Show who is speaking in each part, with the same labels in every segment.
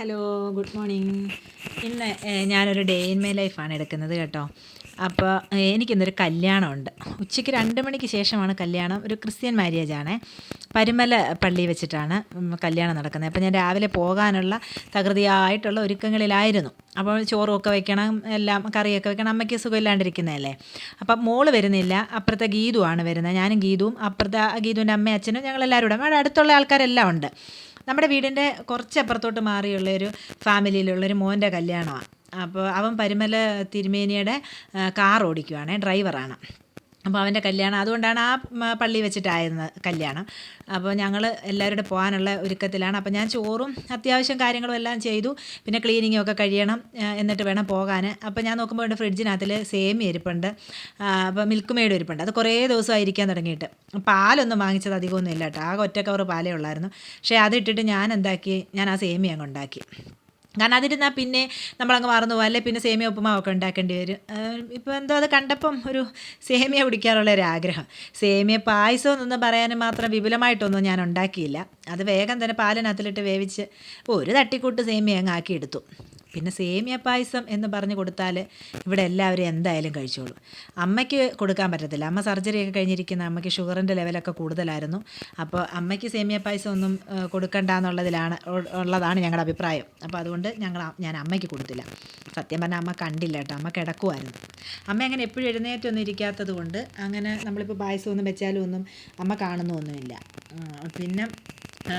Speaker 1: Hello good morning ഇന്ന് ഞാനൊരു day in my ലൈഫാണ് എടുക്കുന്നത് കേട്ടോ. അപ്പോൾ എനിക്കിന്നൊരു കല്യാണമുണ്ട്. ഉച്ചയ്ക്ക് രണ്ട് മണിക്ക് ശേഷമാണ് കല്യാണം. ഒരു ക്രിസ്ത്യൻ മാര്യേജ് ആണ്. പരുമല പള്ളി വെച്ചിട്ടാണ് കല്യാണം നടക്കുന്നത്. അപ്പോൾ ഞാൻ രാവിലെ പോകാനുള്ള തകൃതിയായിട്ടുള്ള ഒരുക്കങ്ങളിലായിരുന്നു. അപ്പോൾ ചോറുമൊക്കെ വെക്കണം എല്ലാം കറിയൊക്കെ വെക്കണം. അമ്മയ്ക്ക് സുഖമില്ലാണ്ടിരിക്കുന്നതല്ലേ. അപ്പം മോൾ വരുന്നില്ല. അപ്പുറത്തെ ഗീതു ആണ് വരുന്നത്. ഞാനും ഗീതുവും അപ്പുറത്തെ ഗീതുവിന്റെ അമ്മയും അച്ഛനും ഞങ്ങളെല്ലാവരും അവിടെ അടുത്തുള്ള ആൾക്കാരെല്ലാം ഉണ്ട്. നമ്മുടെ വീടിന്റെ കുറച്ച് അപ്പുറത്തോട്ട് മാറിയുള്ള ഒരു ഫാമിലിയിലുള്ളൊരു മോന്റെ കല്യാണമാണ് അപ്പോൾ അവൻ പരുമല തിരുമേനിയുടെ കാർ ഓടിക്കുവാണേ ഡ്രൈവറാണ്. അപ്പോൾ അവന്റെ കല്യാണം. അതുകൊണ്ടാണ് ആ പള്ളി വെച്ചിട്ടായിരുന്നത് കല്യാണം. അപ്പോൾ ഞങ്ങൾ എല്ലാവരുടെ പോകാനുള്ള ഒരുക്കത്തിലാണ്. അപ്പോൾ ഞാൻ ചോറും അത്യാവശ്യം കാര്യങ്ങളും എല്ലാം ചെയ്തു. പിന്നെ ക്ലീനിങ്ങും ഒക്കെ കഴിയണം എന്നിട്ട് വേണം പോകാൻ അപ്പോൾ ഞാൻ നോക്കുമ്പോൾ എന്റെ ഫ്രിഡ്ജിനകത്തിൽ സേമി ഇരിപ്പുണ്ട്. അപ്പോൾ മിൽക്ക് മെയ്ഡ് ഇരിപ്പുണ്ട്. അത് കുറേ ദിവസമായി ഇരിക്കാൻ തുടങ്ങിയിട്ട്. പാലൊന്നും വാങ്ങിച്ചത് അധികമൊന്നും ഇല്ല കേട്ടോ. ആകെ ഒറ്റ കവർ പാലേ ഉള്ളായിരുന്നു. പക്ഷേ അതിട്ടിട്ട് ഞാൻ എന്താക്കി? ഞാൻ ആ സേമിയ അങ്ങ് ഉണ്ടാക്കി. കാരണം അതിരുന്നാൽ പിന്നെ നമ്മളങ്ങ് മറന്നു പോകും അല്ലെ പിന്നെ സേമിയ ഉപ്പുമാവൊക്കെ ഉണ്ടാക്കേണ്ടി വരും. ഇപ്പോൾ എന്തോ അത് കണ്ടപ്പം ഒരു സേമിയ കുടിക്കാനുള്ള ഒരു ആഗ്രഹം. സേമിയ പായസം എന്നൊന്നും പറയാനും മാത്രം വിപുലമായിട്ടൊന്നും ഞാൻ ഉണ്ടാക്കിയില്ല. അത് വേഗം തന്നെ പാലിനകത്തിലിട്ട് വേവിച്ച് ഒരു തട്ടിക്കൂട്ട് സേമിയ അങ്ങ് ആക്കിയെടുത്തു. പിന്നെ സേമിയ പായസം എന്ന് പറഞ്ഞു കൊടുത്താൽ ഇവിടെ എല്ലാവരും എന്തായാലും കഴിച്ചോളൂ. അമ്മയ്ക്ക് കൊടുക്കാൻ പറ്റത്തില്ല. അമ്മ സർജറിയൊക്കെ കഴിഞ്ഞിരിക്കുന്ന അമ്മയ്ക്ക് ഷുഗറിന്റെ ലെവലൊക്കെ കൂടുതലായിരുന്നു. അപ്പോൾ അമ്മയ്ക്ക് സേമിയ പായസം ഒന്നും കൊടുക്കണ്ട എന്നുള്ളതിലാണ് ഉള്ളതാണ് ഞങ്ങളുടെ അഭിപ്രായം. അപ്പോൾ അതുകൊണ്ട് ഞങ്ങൾ ഞാൻ അമ്മയ്ക്ക് കൊടുത്തില്ല. സത്യം പറഞ്ഞാൽ അമ്മ കണ്ടില്ല കേട്ടോ. അമ്മ കിടക്കുമായിരുന്നു അമ്മ അങ്ങനെ എപ്പോഴും എഴുന്നേറ്റൊന്നും ഇരിക്കാത്തത് കൊണ്ട് അങ്ങനെ നമ്മളിപ്പോൾ പായസം ഒന്നും വെച്ചാലും ഒന്നും അമ്മ കാണുന്നൊന്നുമില്ല. പിന്നെ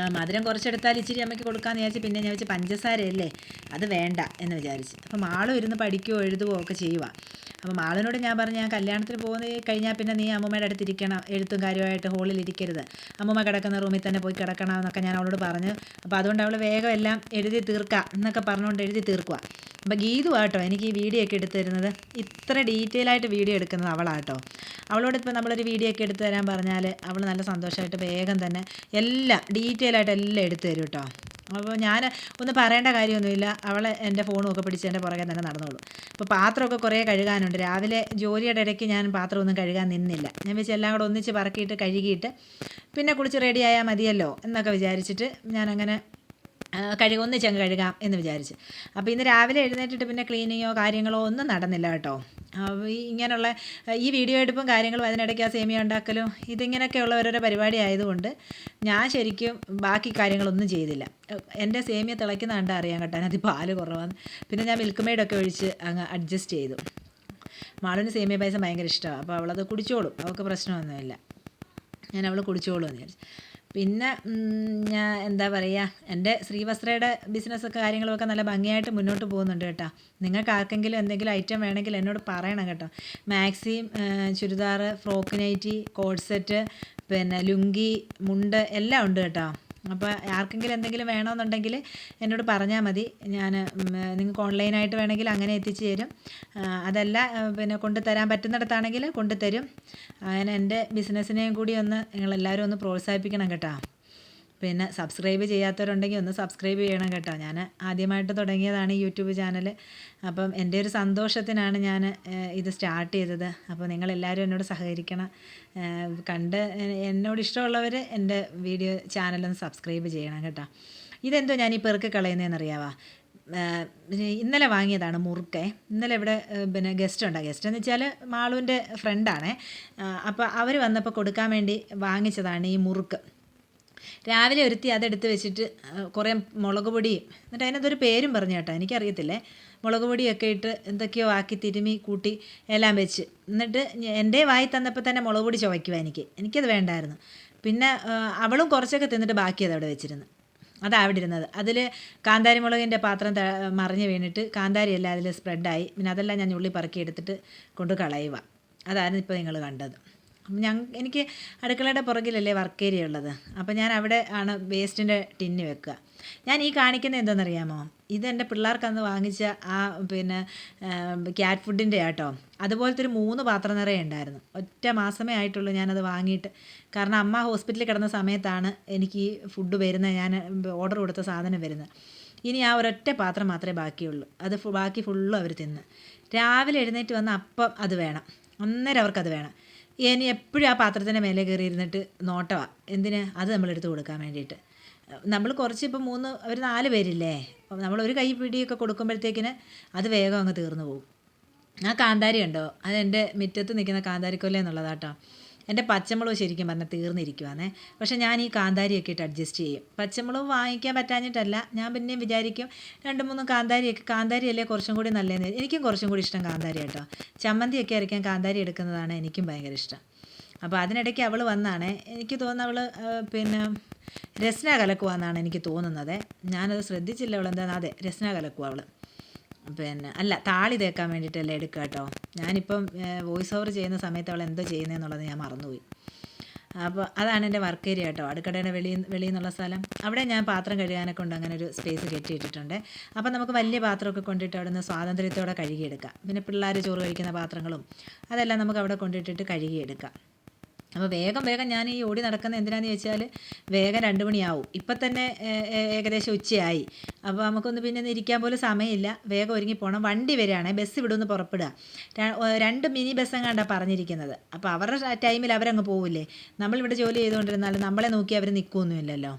Speaker 1: മധുരം കുറച്ചെടുത്താൽ ഇച്ചിരി അമ്മയ്ക്ക് കൊടുക്കാമെന്ന് വിചാരിച്ച് പിന്നെ ഞാൻ വെച്ച് പഞ്ചസാരയല്ലേ? അത് വേണ്ട എന്ന് വിചാരിച്ച്. അപ്പം മാളും ഇരുന്ന് പഠിക്കുകയോ എഴുതുകയോ ഒക്കെ ചെയ്യുക അപ്പോൾ മാളിനോട് ഞാൻ പറഞ്ഞു ഞാൻ കല്യാണത്തിന് പോകുന്ന കഴിഞ്ഞാൽ പിന്നെ നീ അമ്മൂമ്മയുടെ അടുത്ത് ഇരിക്കണം എഴുത്തും കാര്യമായിട്ട് ഹോളിൽ ഇരിക്കരുത്. അമ്മൂമ്മ കിടക്കുന്ന റൂമിൽ തന്നെ പോയി കിടക്കണം എന്നൊക്കെ ഞാൻ അവളോട് പറഞ്ഞു. അപ്പോൾ അതുകൊണ്ട് അവൾ വേഗം എല്ലാം എഴുതി തീർക്കാം എന്നൊക്കെ പറഞ്ഞുകൊണ്ട് എഴുതി തീർക്കുക അപ്പോൾ ഗീതു ആട്ടോ എനിക്ക് ഈ വീഡിയോ ഒക്കെ എടുത്തു തരുന്നത്. ഇത്ര ഡീറ്റെയിൽ ആയിട്ട് വീഡിയോ എടുക്കുന്നത് അവളാട്ടോ അവളോട് ഇപ്പോൾ നമ്മളൊരു വീഡിയോ ഒക്കെ എടുത്തു തരാൻ പറഞ്ഞാൽ അവൾ നല്ല സന്തോഷമായിട്ട് വേഗം തന്നെ എല്ലാം ഡീറ്റെയിൽ ആയിട്ട് എല്ലാം എടുത്തു തരും കേട്ടോ അപ്പോൾ ഞാൻ ഒന്നും പറയേണ്ട കാര്യമൊന്നുമില്ല. അവൾ എന്റെ ഫോണുമൊക്കെ പിടിച്ച് എന്റെ പുറകെ തന്നെ നടന്നോളൂ. അപ്പോൾ പാത്രമൊക്കെ കുറേ കഴുകാനുണ്ട്. രാവിലെ ജോലിയുടെ ഇടയ്ക്ക് ഞാൻ പാത്രമൊന്നും കഴുകാൻ നിന്നില്ല. ഞാൻ വെച്ച് എല്ലാം കൂടെ ഒന്നിച്ച് പറക്കിയിട്ട് കഴുകിയിട്ട് പിന്നെ കുളിച്ച് റെഡിയായാൽ മതിയല്ലോ എന്നൊക്കെ വിചാരിച്ചിട്ട് ഞാനങ്ങനെ ആ, കഴുക. കഴുകാം എന്ന് വിചാരിച്ച്. അപ്പോൾ ഇന്ന് രാവിലെ എഴുന്നേറ്റിട്ട് പിന്നെ ക്ലീനിങ്ങോ കാര്യങ്ങളോ ഒന്നും നടന്നില്ല കേട്ടോ. ഈ ഇങ്ങനെയുള്ള ഈ വീഡിയോ എടുപ്പും കാര്യങ്ങളും അതിനിടയ്ക്ക് ആ സേമിയ ഉണ്ടാക്കലും ഇതിങ്ങനെയൊക്കെയുള്ള ഓരോരോ പരിപാടി ആയതുകൊണ്ട് ഞാൻ ശരിക്കും ബാക്കി കാര്യങ്ങളൊന്നും ചെയ്തില്ല. എന്റെ സേമിയ തിളയ്ക്കുന്ന കണ്ടാൽ അറിയാം കേട്ടോ. അതിനകത്ത് പാൽ കുറവാണ് പിന്നെ ഞാൻ മിൽക്ക് ഒഴിച്ച് അങ്ങ് അഡ്ജസ്റ്റ് ചെയ്തു. മാളിന് സേമിയ പായസം ഭയങ്കര ഇഷ്ടമാണ് അപ്പോൾ അവളത് കുടിച്ചോളും. അവൾക്ക് പ്രശ്നമൊന്നുമില്ല. ഞാൻ അവൾ കുടിച്ചോളൂ എന്ന് വിചാരിച്ചു. പിന്നെ ഞാൻ എന്താ പറയുക എന്റെ ശ്രീവസ്ത്രയുടെ ബിസിനസ് കാര്യങ്ങളൊക്കെ നല്ല ഭംഗിയായിട്ട് മുന്നോട്ട് പോകുന്നുണ്ട് കേട്ടോ. നിങ്ങൾക്ക് ആർക്കെങ്കിലും എന്തെങ്കിലും ഐറ്റം വേണമെങ്കിൽ എന്നോട് പറയണം കേട്ടോ. Maxim churidar frock nighty co-ord set പിന്നെ ലുങ്കി മുണ്ട് എല്ലാം ഉണ്ട് കേട്ടോ. അപ്പോൾ ആർക്കെങ്കിലും എന്തെങ്കിലും വേണമെന്നുണ്ടെങ്കിൽ എന്നോട് പറഞ്ഞാൽ മതി. ഞാൻ നിങ്ങൾക്ക് ഓൺലൈനായിട്ട് വേണമെങ്കിൽ അങ്ങനെ എത്തിച്ചു തരും. അതല്ല പിന്നെ കൊണ്ടുതരാൻ പറ്റുന്നിടത്താണെങ്കിൽ കൊണ്ടുതരും. അങ്ങനെ എന്റെ ബിസിനസ്സിനെയും കൂടി ഒന്ന് നിങ്ങളെല്ലാവരും ഒന്ന് പ്രോത്സാഹിപ്പിക്കണം കേട്ടോ. പിന്നെ സബ്സ്ക്രൈബ് ചെയ്യാത്തവരുണ്ടെങ്കിൽ ഒന്ന് സബ്സ്ക്രൈബ് ചെയ്യണം കേട്ടോ. ഞാൻ ആദ്യമായിട്ട് തുടങ്ങിയതാണ് യൂട്യൂബ് ചാനൽ. അപ്പം എന്റെ ഒരു സന്തോഷത്തിനാണ് ഞാൻ ഇത് സ്റ്റാർട്ട് ചെയ്തത്. അപ്പോൾ നിങ്ങളെല്ലാവരും എന്നോട് സഹകരിക്കണം. കണ്ട് എന്നോട് ഇഷ്ടമുള്ളവർ എന്റെ വീഡിയോ ചാനലൊന്ന് സബ്സ്ക്രൈബ് ചെയ്യണം കേട്ടോ. ഇതെന്തോ ഞാൻ ഈ പെറുക്ക് കളയുന്നതെന്നറിയാവാ? ഇന്നലെ വാങ്ങിയതാണ് മുറുക്കെ. ഇന്നലെ ഇവിടെ പിന്നെ ഗസ്റ്റ് ഉണ്ട്. ഗസ്റ്റ് എന്ന് വെച്ചാൽ മാളുവിന്റെ ഫ്രണ്ടാണേ. അപ്പോൾ അവർ വന്നപ്പോൾ കൊടുക്കാൻ വേണ്ടി വാങ്ങിച്ചതാണ് ഈ മുറുക്ക്. രാവിലെ ഒരുത്തി അതെടുത്ത് വെച്ചിട്ട് കുറേ മുളക് പൊടിയും എന്നിട്ട് അതിനകത്തൊരു പേരും പറഞ്ഞു കേട്ടോ എനിക്കറിയത്തില്ലേ? മുളക് പൊടിയൊക്കെ ഇട്ട് എന്തൊക്കെയോ ആക്കി തിരുമി കൂട്ടി എല്ലാം വെച്ച്. എന്നിട്ട് എന്റെ വായി തന്നപ്പോൾ തന്നെ മുളക് പൊടി ചുവയ്ക്കുക എനിക്ക്. എനിക്കത് വേണ്ടായിരുന്നു. പിന്നെ അവളും കുറച്ചൊക്കെ തിന്നിട്ട് ബാക്കി അത് അവിടെ വെച്ചിരുന്നു അതാ അവിടെ ഇരുന്നത്. അതിൽ കാന്താരി മുളകിന്റെ പാത്രം മറിഞ്ഞ് വീണിട്ട് കാന്താരി എല്ലാം അതിൽ സ്പ്രെഡായി പിന്നെ അതെല്ലാം ഞാൻ ഉള്ളി പറക്കി എടുത്തിട്ട് കൊണ്ട് കളയുക അതായിരുന്നു ഇപ്പോൾ നിങ്ങൾ കണ്ടത്. ഞാൻ എനിക്ക് അടുക്കളയുടെ പുറകിലല്ലേ വർക്ക് ഏരിയ ഉള്ളത്. അപ്പോൾ ഞാൻ അവിടെ ആണ് വേസ്റ്റിന്റെ ടിന്ന് വെക്കുക. ഞാൻ ഈ കാണിക്കുന്നത് എന്താണെന്നറിയാമോ ഇത് പിള്ളേർക്ക് അന്ന് വാങ്ങിച്ച ആ പിന്നെ ക്യാറ്റ് ഫുഡിന്റെ ആട്ടോ. അതുപോലത്തെ ഒരു മൂന്ന് പാത്രം നിറയെ ഉണ്ടായിരുന്നു. ഒറ്റ മാസമേ ആയിട്ടുള്ളൂ ഞാനത് വാങ്ങിയിട്ട്. കാരണം അമ്മ ഹോസ്പിറ്റലിൽ കിടന്ന സമയത്താണ് എനിക്ക് ഫുഡ് വരുന്നത് ഞാൻ ഓർഡർ കൊടുത്ത സാധനം വരുന്നത്. ഇനി ആ ഒരൊറ്റ പാത്രം മാത്രമേ ബാക്കിയുള്ളൂ. അത് ബാക്കി ഫുള്ളും അവർ തിന്ന്. രാവിലെ എഴുന്നേറ്റ് വന്ന അപ്പം അത് വേണം. അന്നേരം അവർക്കത് വേണം. ഇനി എപ്പോഴും ആ പാത്രത്തിന്റെ മേലെ കയറി ഇരുന്നിട്ട് നോട്ടമാണ് എന്തിന്? അത് നമ്മൾ എടുത്ത് കൊടുക്കാൻ വേണ്ടിയിട്ട്. നമ്മൾ കുറച്ച് ഇപ്പോൾ മൂന്ന് ഒരു നാല് പേരില്ലേ? അപ്പം നമ്മൾ ഒരു കൈ പിടിയൊക്കെ കൊടുക്കുമ്പോഴത്തേക്കിന് അത് വേഗം അങ്ങ് തീർന്നു പോകും. ആ കാന്താരി ഉണ്ടോ? അതെന്റെ മുറ്റത്ത് നിൽക്കുന്ന കാന്താരിക്കൊല്ല എന്നുള്ളതാട്ടോ. എന്റെ പച്ചമുളക് ശരിക്കും പറഞ്ഞാൽ തീർന്നിരിക്കുവാണേ. പക്ഷേ ഞാൻ ഈ കാന്താരിയൊക്കെ ഇട്ട് അഡ്ജസ്റ്റ് ചെയ്യും. പച്ചമുളക് വാങ്ങിക്കാൻ പറ്റാഞ്ഞിട്ടല്ല. ഞാൻ പിന്നെയും വിചാരിക്കും രണ്ട് മൂന്ന് കാന്താരിയൊക്കെ കാന്താരിയല്ലേ കുറച്ചും കൂടി നല്ലതെന്ന്. എനിക്കും കുറച്ചും കൂടി ഇഷ്ടം കാന്താരി കേട്ടോ ചമ്മന്തിയൊക്കെ അരയ്ക്കാൻ കാന്താരി എടുക്കുന്നതാണ് എനിക്കും ഭയങ്കര ഇഷ്ടം. അപ്പോൾ അതിനിടയ്ക്ക് അവൾ വന്നാണ്. എനിക്ക് തോന്നുന്നു അവൾ പിന്നെ രസ്ന കലക്കുവാന്നാണ് എനിക്ക് തോന്നുന്നത്. ഞാനത് ശ്രദ്ധിച്ചില്ല അവൾ എന്താ അതെ രസ്ന കലക്കുവാ അവൾ പിന്നെ അല്ല താളി തേക്കാൻ വേണ്ടിയിട്ടല്ലേ എടുക്കുക കേട്ടോ. ഞാനിപ്പം വോയിസ് ഓവർ ചെയ്യുന്ന സമയത്ത് അവൾ എന്തോ ചെയ്യുന്നതെന്നുള്ളത് ഞാൻ മറന്നുപോയി. അപ്പോൾ അതാണ് എന്റെ വർക്ക് ഏരിയ കേട്ടോ. അടുക്കളയുടെ വെളിയിൽ വെളിയിൽ നിന്നുള്ള സ്ഥലം. അവിടെ ഞാൻ പാത്രം കഴുകാനൊക്കെ ഉണ്ട്. അങ്ങനെ ഒരു സ്പേസ് കെട്ടിയിട്ടിട്ടുണ്ട് അപ്പോൾ നമുക്ക് വലിയ പാത്രമൊക്കെ കൊണ്ടിട്ട് അവിടെ നിന്ന് സ്വാതന്ത്ര്യത്തോടെ കഴുകിയെടുക്കാം. പിന്നെ പിള്ളേർ ചോറ് കഴിക്കുന്ന പാത്രങ്ങളും അതെല്ലാം നമുക്ക് അവിടെ കൊണ്ടിട്ടിട്ട് കഴുകിയെടുക്കാം. അപ്പോൾ വേഗം വേഗം ഞാൻ ഈ ഓടി നടക്കുന്നത് എന്തിനാന്ന് ചോദിച്ചാൽ വേഗം രണ്ട് മണിയാവും. ഇപ്പം തന്നെ ഏകദേശം ഉച്ചയായി. അപ്പോൾ നമുക്കൊന്ന് പിന്നെ ഇരിക്കാൻ പോലും സമയമില്ല. വേഗം ഒരുങ്ങി പോകണം വണ്ടി വരികയാണെ ബസ് ഇവിടെ നിന്ന് പുറപ്പെടുക. രണ്ട് മിനി ബസ് എങ്ങാണ്ടാണ് പറഞ്ഞിരിക്കുന്നത്. അപ്പോൾ അവരുടെ ടൈമിൽ അവരങ്ങ് പോവില്ലേ? നമ്മളിവിടെ ജോലി ചെയ്തുകൊണ്ടിരുന്നാൽ നമ്മളെ നോക്കി അവർ നിൽക്കുകയൊന്നുമില്ലല്ലോ